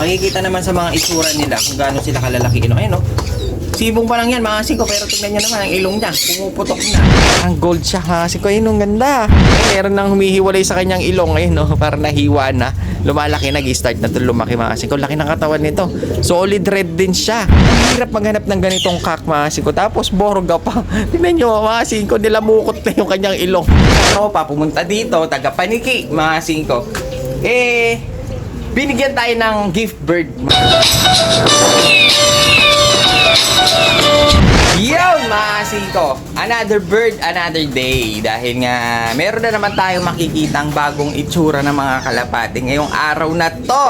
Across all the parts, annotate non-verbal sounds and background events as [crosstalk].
makikita naman sa mga itsura nila kung gaano sila kalalaki. No? Ayun, no? Sibong pa lang yan, mga singko. Pero tignan nyo naman, ang ilong niya, pumuputok na. Ang gold siya, mga singko. Ayun, ang ganda. Eh, meron nang humihiwalay sa kanyang ilong, ayun, no? [laughs] Para nahiwa na. Lumalaki, nag-start na ito lumaki, mga singko. Laki ng katawan nito. Solid red din siya. Ang hirap maghanap ng ganitong kak, mga singko. Tapos, borga pa. [laughs] Tignan nyo, mga singko, nilamukot na yung kanyang ilong. Ano pa, pumunta dito, taga Paniki, mga singko. Eh, binigyan tayo ng gift bird. Yun, mga. Another bird, another day. Dahil nga, meron na naman tayong makikitang bagong itsura ng mga kalapati ngayong araw na to.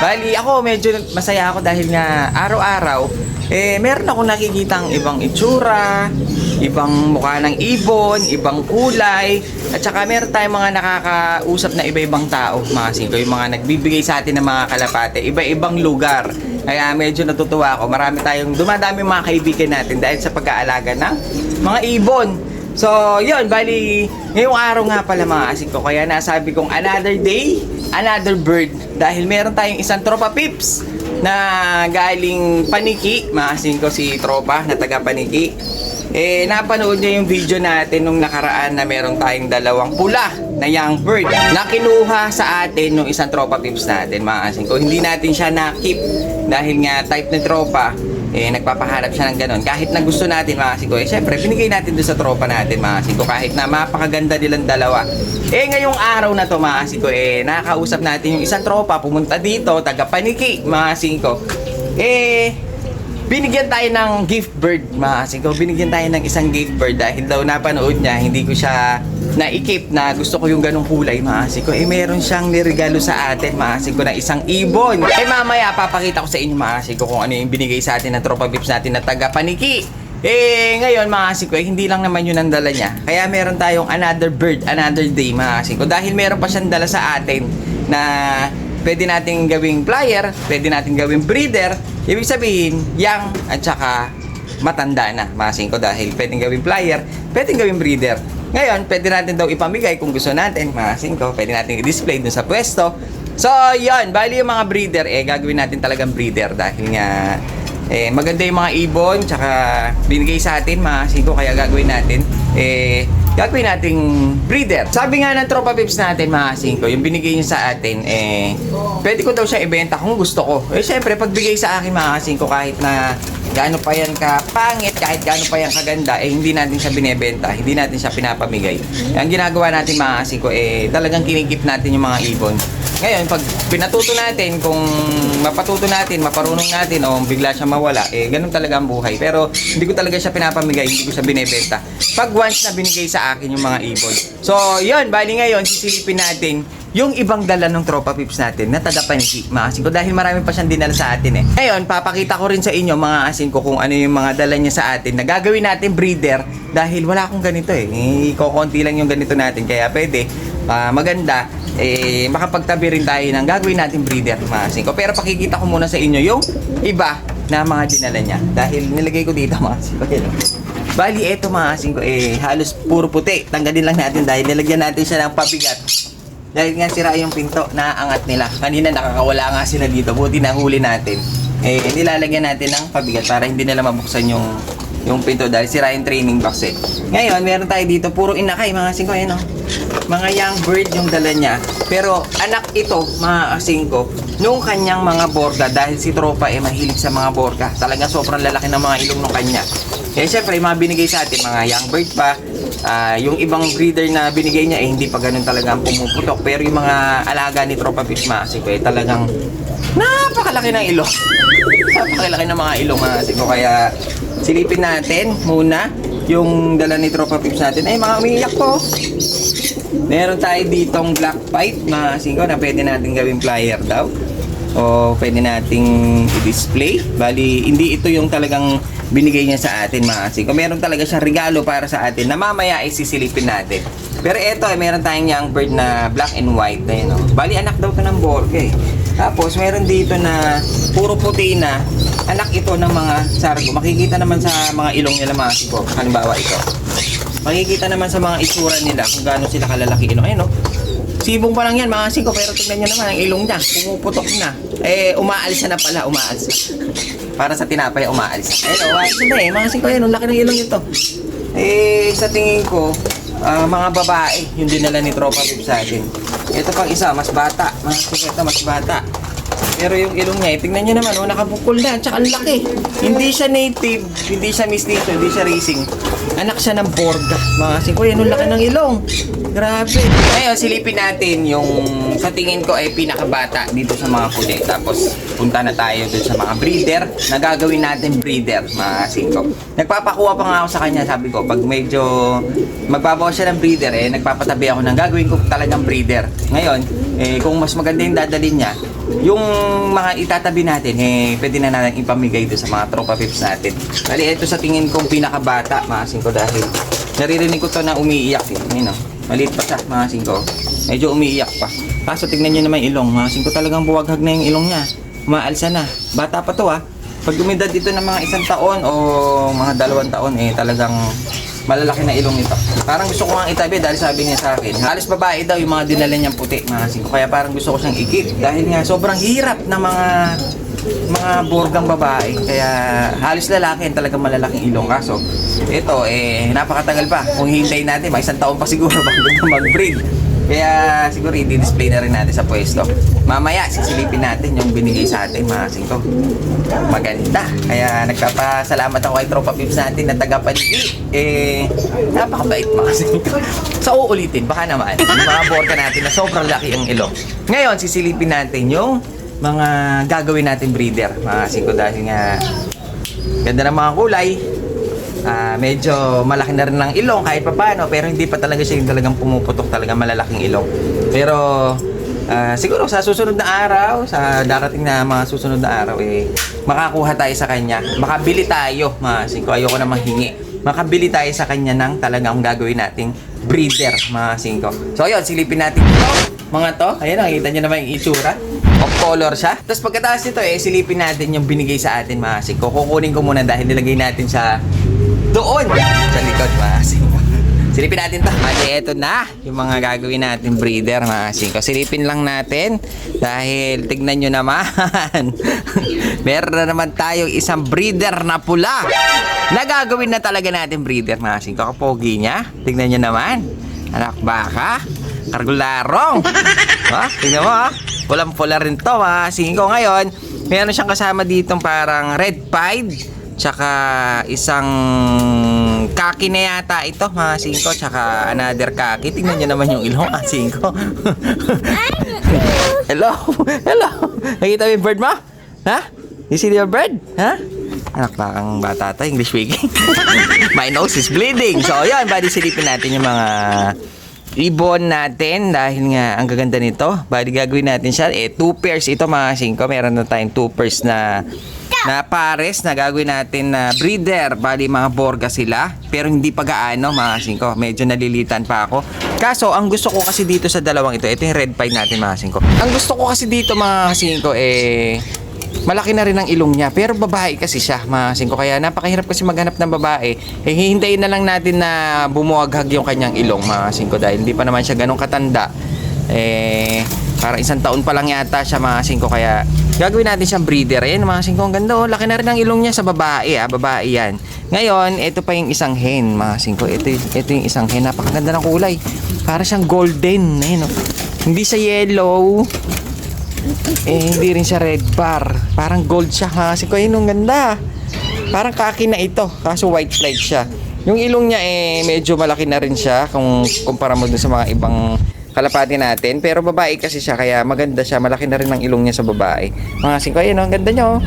Bali, ako medyo masaya ako dahil nga araw-araw, eh, meron ako nakikitang ibang itsura, ibang mukha ng ibon, ibang kulay, at saka meron tayong mga nakakausap na iba-ibang tao, mga singko, yung mga nagbibigay sa atin ng mga kalapate, iba-ibang lugar. Kaya medyo natutuwa ako. Marami tayong dumadami mga kaibigan natin dahil sa pag-aalaga ng mga ibon. So, yun, bali, ngayong araw nga pala mga asik ko. Kaya nasabi kong another day, another bird. Dahil meron tayong isang tropa pips na galing Paniki. Mga asik ko si tropa na taga Paniki. Eh, napanood niya yung video natin nung nakaraan na meron tayong dalawang pula na young bird na kinuha sa atin nung isang tropa pips natin mga asing ko. Hindi natin siya na-keep dahil nga type ng tropa eh nagpapahanap siya ng ganun. Kahit na gusto natin mga asing ko, eh syempre binigay natin doon sa tropa natin mga asing ko kahit na mapakaganda nilang dalawa. Eh ngayong araw na to mga asing ko, eh nakakausap natin yung isang tropa pumunta dito, taga Paniki mga asing ko. Eh binigyan tayo ng gift bird, mga asing ko. Binigyan tayo ng isang gift bird dahil daw napanood niya, hindi ko siya na-equip na gusto ko yung ganong kulay, mga asing ko. Eh, meron siyang niregalo sa atin, mga asing ko, na isang ibon. Eh, mamaya, papakita ko sa inyo, mga asing ko, kung ano yung binigay sa atin ng tropa vips natin na taga Paniki. Eh, ngayon, mga asing ko, eh, hindi lang naman yun ang dala niya. Kaya meron tayong another bird, another day, mga asing ko. Dahil meron pa siyang dala sa atin na pwede nating gawing flyer, pwede nating gawing breeder. Ibig sabihin, young at saka matanda na, masing ko dahil pwedeng gawing flyer, pwedeng gawing breeder. Ngayon, pwede natin daw ipamigay kung gusto natin, masing ko, pwede natin i-display dun sa pwesto. So, yon bali yung mga breeder, eh, gagawin natin talagang breeder dahil nga, eh, maganda yung mga ibon, tsaka binigay sa atin, masing ko, kaya gagawin natin, eh, gagawin nating breeder. Sabi nga ng tropa pips natin, mga singko, yung binigay niya sa atin, eh, pwede ko daw siya ibenta kung gusto ko. Eh, syempre, pagbigay sa akin, mga singko, kahit na gaano pa yan ka pangit, kahit gaano pa yan kaganda, eh, hindi natin siya binebenta, hindi natin siya pinapamigay. Ang ginagawa natin, mga singko, eh, talagang kinikip natin yung mga ibon. Ngayon, pag pinatuto natin, kung mapatuto natin, maparunong natin, o bigla siya mawala, eh, ganun talaga ang buhay. Pero, hindi ko talaga siya pinapamigay, hindi ko siya binebenta. Pag once na binigay sa akin yung mga ibon. So, yun, bali ngayon, sisilipin natin yung ibang dala ng tropa pips natin na taga Paniki, mga asin ko. Dahil marami pa siyang dinala sa atin eh. Ngayon, papakita ko rin sa inyo, mga asin ko, kung ano yung mga dala niya sa atin na gagawin natin breeder dahil wala akong ganito eh. kukunti lang yung ganito natin. Kaya pwede, ah, maganda, eh, makapagtabi rin tayo ng gagawin natin breeder, mga asin ko. Pero pakikita ko muna sa inyo yung iba na mga dinala niya. Dahil nilagay ko dito, mga asin ko. Yun. Bali, eto mga asin ko, eh, halos puro puti. Tanggalin lang natin dahil nilagyan natin siya ng pabigat. Dahil nga sira yung pinto, naaangat nila. Kanina nakakawala nga sila dito, buti nahuli natin. Eh, nilalagyan natin ng pabigat para hindi nila mabuksan yung yung pinto dahil sira yung training box eh. Ngayon, meron tayo dito, puro inakay, mga singko, ayan o. Mga young bird yung dala niya. Pero anak ito, mga singko, nung kanyang mga borga, dahil si tropa eh mahilig sa mga borga. Talaga sobrang lalaki ng mga ilong nung kanya. Eh, syempre, mga binigay sa atin, mga young bird pa, Ah, yung ibang breeder na binigay niya eh hindi pa ganun talaga ang pumuputok pero yung mga alaga ni Tropa Fish Massive eh talagang napakalaki ng ilong [laughs] napakalaki ng mga ilong mga ko kaya silipin natin muna yung dala ni Tropa Fish natin ay mga umiiyak ko meron tayo ditong black pipe mga singko na pwede natin gawing flyer daw o pwede nating i-display bali hindi ito yung talagang binigay niya sa atin mga asing. Kung meron talaga siyang regalo para sa atin na mamaya ay sisilipin natin. Pero eto, eh, meron tayong young bird na black and white na yun. Oh. Bali, anak daw to ng Borga eh. Tapos, meron dito na puro puti na anak ito ng mga sargo. Makikita naman sa mga ilong nila mga asing ko. Halimbawa ito. Makikita naman sa mga itsura nila kung gaano sila kalalaki. Ano, ayun oh. Sibong pa lang yan mga singko pero tignan nyo naman ang ilong niya. Pumuputok na. Eh, umaalis na pala. Umaalis. Para sa tinapay, umaalis. Ayun, umaalis na eh. Mga singko, ayun. Ang laki ng ilong nito. Eh, sa tingin ko, ah, mga babae, yung dinala ni Tropa Pip sa atin. Ito pang isa, mas bata. Singko, ito mas bata. Pero yung ilong niya, eh, tingnan nyo naman, oh, nakabukol na, tsaka ang laki. Hindi siya native, hindi siya mestizo, hindi siya racing. Anak siya ng Borga. Mga singko, yan ang laki ng ilong. Grabe. Ngayon, silipin natin yung sa tingin ko ay pinakabata dito sa mga puti. Tapos, punta na tayo dun sa mga breeder na gagawin natin breeder, mga singko. Nagpapakuha pa nga ako sa kanya, sabi ko, pag medyo magbabawa siya ng breeder, eh, nagpapatabi ako ng gagawin ko talagang breeder. Ngayon, eh, kung mas maganda yung dadalhin niya, yung mga itatabi natin, eh, pwede na natin ipamigay doon sa mga tropa pips natin. Bali, ito sa tingin kong pinakabata, mga singko, dahil naririnig ko to na umiiyak eh. Ayun, oh. Maliit pa siya, mga singko. Medyo umiiyak pa. Kaso tignan nyo naman ilong, mga singko talagang buwaghag na yung ilong niya. Umaalsa na. Bata pa to ah. Pag umidad dito ng mga isang taon o mga dalawang taon, eh talagang malalaki na ilong nito. Parang gusto ko nga itabi dahil sabi niya sa akin, halos babae daw yung mga dinala niyang puti, mga singko. Kaya parang gusto ko siyang ikip dahil nga sobrang hirap ng mga mga borgang babae. Kaya halos lalaki ang talagang malalaking ilong. Kaso, ito eh napakatagal pa. Kung hihintayin natin, may isang taon pa siguro [laughs] bago na mag-breed. Kaya siguro i-display na rin natin sa pwesto. Mamaya, sisilipin natin yung binigay sa atin mga singko. Maganda. Kaya nagpapasalamat ako kay Tropa Pips natin na taga Paniki. Eh, napakabait mga singko. Sa uulitin, baka naman. Yung mga borga natin na sobrang laki ang ilong. Ngayon, sisilipin natin yung mga gagawin natin breeder. Mga singko dahil nga ganda ng mga kulay. Ah, medyo malaki na rin ng ilong kahit papaano pero hindi pa talaga siya yung talagang pumuputok talaga malalaking ilong. Pero ah, siguro sa susunod na araw, sa darating na mga susunod na araw eh makakuha tayo sa kanya. Makabili tayo, mga singko. Ayoko na manghingi. Makabili tayo sa kanya ng talagang gagawin nating breeder, mga singko. So ayun, silipin natin ito. Mga to, ayun, nakikita nyo naman yung itsura. Of color siya. Tapos pagkatapos nito eh, silipin natin yung binigay sa atin, mga singko. Kukunin ko muna dahil nilagay natin sa doon sa likod mga singko. Silipin natin to. Bali, eto na yung mga gagawin natin breeder mga singko. Silipin lang natin dahil tignan nyo naman. [laughs] Meron na naman tayong isang breeder na pula na gagawin na talaga natin breeder mga singko. Kapogi niya. Tignan nyo naman. Anak baka. Kargularong. [laughs] ha? Tingnan mo ha. Pulang-pula rin to mga singko. Ngayon, meron siyang kasama ditong parang red pied. Tsaka isang kaki na yata ito, mga singko. Tsaka another kaki. Tingnan nyo naman yung ilong, mga singko. [laughs] Hello? Hello? Nakita mo yung bird mo? Ha? You see your bird? Ha? Anak ang bata to, English speaking? [laughs] My nose is bleeding. So, yun, bali silipin natin yung mga ibon natin dahil nga ang gaganda nito. Bali gagawin natin siya. Eh, two pairs ito mga singko. Meron na tayong two pairs na na pares na gagawin natin na breeder. Bali mga borga sila. Pero hindi pa gaano mga singko. Medyo nalilitan pa ako. Kaso, ang gusto ko kasi dito sa dalawang ito, ito yung red pie natin mga singko. Ang gusto ko kasi dito mga singko, eh, malaki na rin ang ilong niya. Pero babae kasi siya, mga singko. Kaya napakahirap kasi maghanap ng babae. Eh, hihintayin na lang natin na bumuwaghag yung kanyang ilong, mga singko. Dahil hindi pa naman siya ganong katanda. Eh, parang isang taon pa lang yata siya, mga singko. Kaya gagawin natin siyang breeder. Ayan, mga singko. Ang ganda, oh. Laki na rin ang ilong niya sa babae, ah. Babae yan. Ngayon, ito pa yung isang hen, mga singko. Ito, ito yung isang hen. Napakaganda ng kulay. Para siyang golden. Ayan, oh. Hindi siya yellow. Eh, hindi rin siya red bar. Parang gold siya ha. Kasi ko yun, ang ganda. Parang kaki na ito. Kaso white flag siya. Yung ilong niya eh, medyo malaki na rin siya kung kumpara mo dun sa mga ibang kalapati natin. Pero babae kasi siya, kaya maganda siya. Malaki na rin ang ilong niya sa babae. Mga singko, ayun, ang ganda niya oh.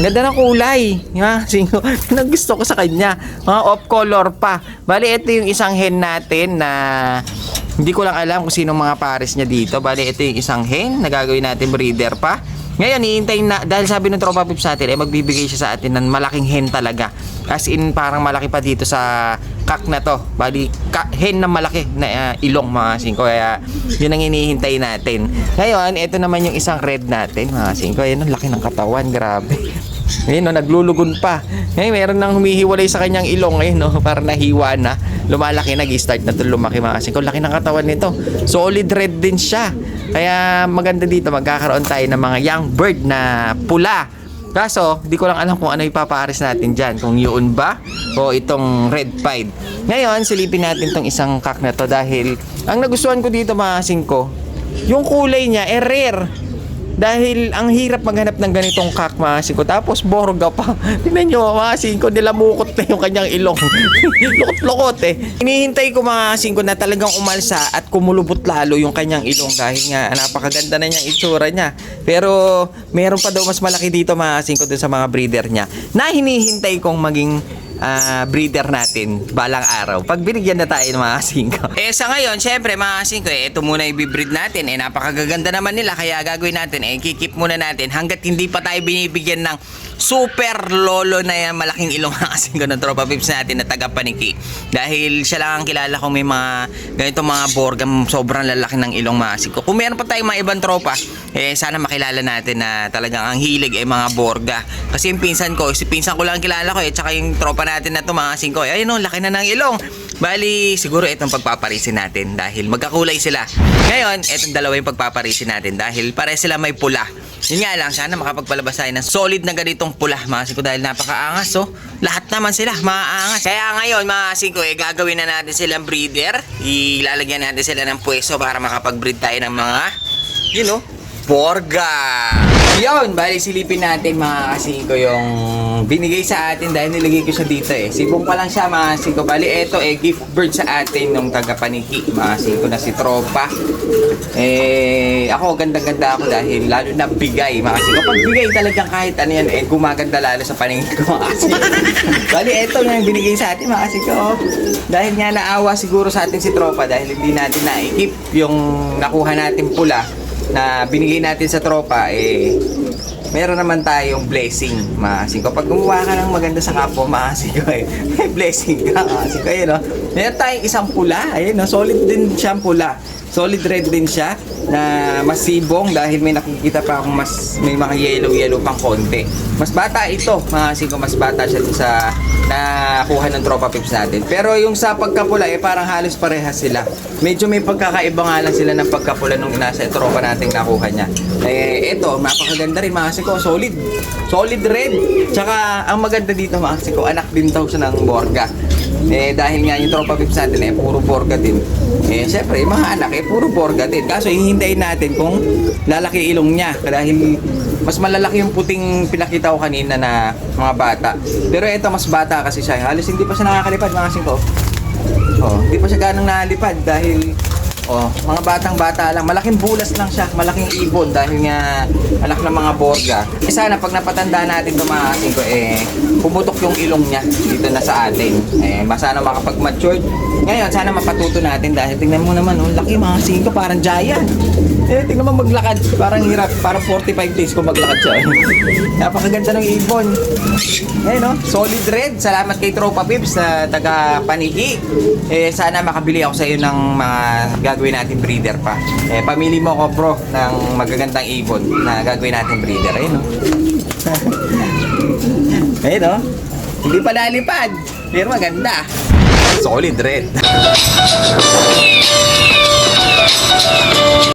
Ganda ng kulay. Mga [laughs] singko, yun ang gusto ko sa kanya. Mga off color pa. Bali, ito yung isang hen natin na hindi ko lang alam kung sino mga pares niya dito. Bali, ito yung isang hen na gagawin natin breeder pa. Ngayon, hihintayin na, dahil sabi ng tropa pips natin, eh, magbibigay siya sa atin ng malaking hen talaga. As in, parang malaki pa dito sa kak na to. Bali, ka, hen na malaki na ah, ilong mga singko. Kaya, yun ang hinihintay natin. Ngayon, ito naman yung isang red natin, mga singko. Ayan, ang laki ng katawan, grabe. Ngayon, no, naglulugon pa. Ngayon, meron nang humihiwalay sa kanyang ilong, eh, no, [laughs] para nahiwa na. Lumalaki, nag-start na to lumaki mga kasing. Laki ng katawan nito. Solid red din siya. Kaya maganda dito, magkakaroon tayo ng mga young bird na pula. Kaso, di ko lang alam kung ano ipapares natin dyan. Kung yun ba o itong red pied. Ngayon, silipin natin tong isang kak na to dahil ang nagustuhan ko dito mga kasing ko, yung kulay niya, eh rare. Dahil ang hirap maghanap ng ganitong kak mga singko. Tapos borga pa. [laughs] Tingnan nyo mga singko, nilamukot na yung kanyang ilong. [laughs] Lukot-lukot eh. Hinihintay ko mga singko na talagang umalsa at kumulubot lalo yung kanyang ilong dahil nga napakaganda na niyang itsura niya. Pero meron pa daw mas malaki dito mga singko dun sa mga breeder niya na hinihintay kong maging ah, breeder natin balang araw. Pag binigyan na tayo ng mga singko. [laughs] Eh sa ngayon, syempre mga singko, eh, ito muna i-breed natin. Eh napakagaganda naman nila kaya gagawin natin, eh kikip muna natin hanggat hindi pa tayo binibigyan ng super lolo na yan, malaking ilong mga singko ng tropa pips natin na taga paniki. Dahil siya lang ang kilala kong may mga ganito mga borga, sobrang lalaki ng ilong mga singko. Kung meron pa tayong mga ibang tropa, eh sana makilala natin na talagang ang hilig ay mga borga. Kasi yung pinsan ko, si pinsan ko lang ang kilala ko eh, tsaka yung tropa natin na to mga singko, eh, ayun o, laki na ng ilong. Bali, siguro itong pagpaparisin natin dahil magkakulay sila. Ngayon, itong dalawa yung pagpaparisin natin dahil pare sila may pula. Yun nga lang, sana makapagpalabas tayo ng solid na ganitong pula mga singko dahil napakaangas oh. Lahat naman sila maaangas. Kaya ngayon mga singko, eh, gagawin na natin silang breeder. Ilalagyan natin sila ng pwesto para makapag-breed tayo ng mga, you know, Borga! Yun, bali silipin natin mga kasingko yung binigay sa atin dahil nilagay ko siya dito eh. Sibong pa lang siya mga kasingko. Bali, eto eh, gift bird sa atin nung taga Paniki. Mga kasingko na si Tropa. Eh, ako gandang-ganda ako dahil lalo na bigay mga kasingko. Pag bigay talagang kahit ano yan eh, gumaganda lalo sa paningin ko mga [laughs] bali, eto yung binigay sa atin mga kasingko. Dahil nga naawa siguro sa atin si Tropa dahil hindi natin naikip yung nakuha natin pula na binigay natin sa tropa, eh, meron naman tayong blessing, maasin ko. Pag gumawa ka ng maganda sa kapwa, maasin ko eh. [laughs] May blessing ka, maasin ko eh, no? Meron tayong isang pula, eh, no? Solid din siyang pula. Solid red din siya na masibong dahil may nakikita pa akong mas may mga yellow yellow pang konti. Mas bata ito, mga ko mas bata siya dun sa nakuha ng tropa pips natin. Pero yung sa pagkapula eh parang halos parehas sila. Medyo may pagkakaiba nga lang sila ng pagkapula nung nasa tropa nating nakuha niya. Eh ito, napakaganda rin mga ko, solid. Solid red. Tsaka ang maganda dito mga ko, anak din daw siya ng Borga. Eh dahil nga yung tropa pips natin eh puro Borga din. Eh syempre, mga anak eh puro Borga din. Kaso hihintayin natin kung lalaki ilong niya dahil mas malalaki yung puting pinakita ko kanina na mga bata. Pero ito mas bata kasi siya. Halos hindi pa siya nakakalipad mga singko. Oh, hindi pa siya ganang nakalipad dahil Oh, mga batang bata lang. Malaking bulas lang siya. Malaking ibon dahil nga anak ng mga borga. Eh sana pag napatanda natin ito mga kasing ko, eh, pumutok yung ilong niya dito na sa atin. Eh, masana makapag-mature. Ngayon, sana mapatuto natin dahil tingnan mo naman, oh, laki mga kasing ko, parang giant. Eh, tingnan mo maglakad. Parang hirap. Parang 45 days ko maglakad siya. [laughs] Napakaganda ng ibon. Ayun, no? Solid red. Salamat kay Tropa Pips na taga Paniki. Eh, sana makabili ako sa iyo ng mga gagawin natin breeder pa. Eh, pamili mo ako bro ng magagandang ibon na gagawin natin breeder. Ayun, no? [laughs] Ayun, no? Hindi pa lalipad. Pero maganda. Solid red. [laughs]